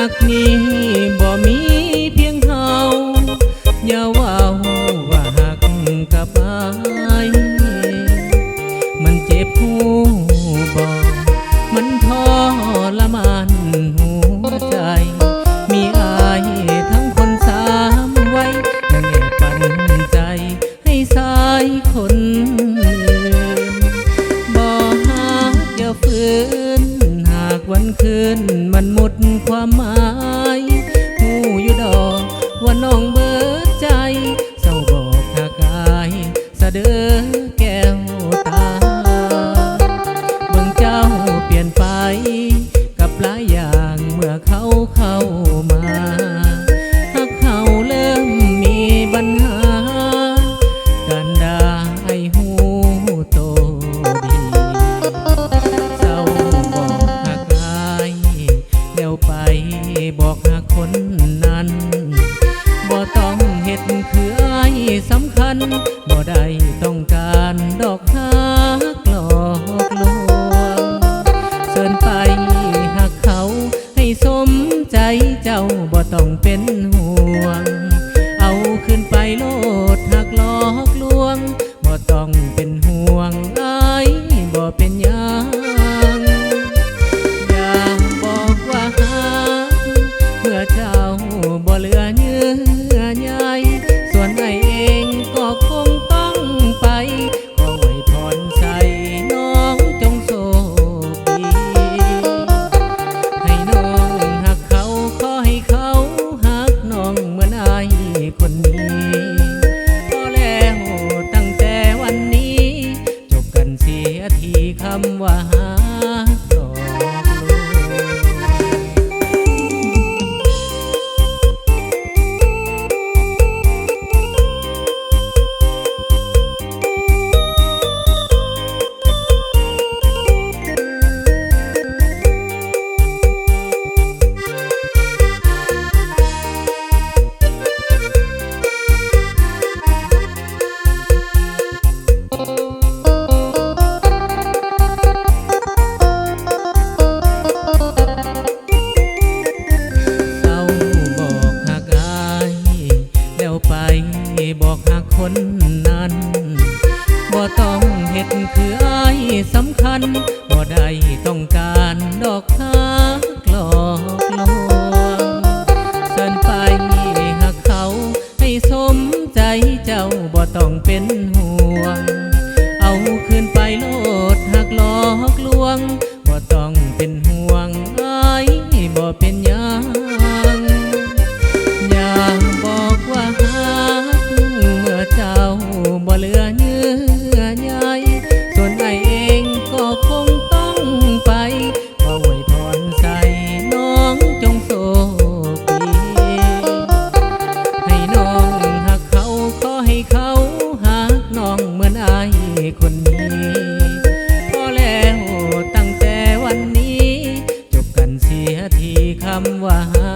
คักนี้บ่มีเพียงเฮาอย่าว่าว่าหักกับอายมันเจ็บหูบ่มันทอละมันหัวใจ มีอายทั้งคนสามไว้นั่งแอบปันใจให้สายคนบ่หากอย่าฝืนหากวันคืนมันหมด เข้ามาถ้าเขาเริ่มมีปัญหา กันได้หูโตดีเศร้าบอกหักอายแล้วไปบอกหักคนนั้น บ่ต้องเห็ดคือไอ้สำคัญ เห็ดคืออายสำคัญบ่ได้ต้องการดอกทากหลอกลวงเกินไปหักเขาให้สมใจเจ้าบ่ต้องเป็น ว่า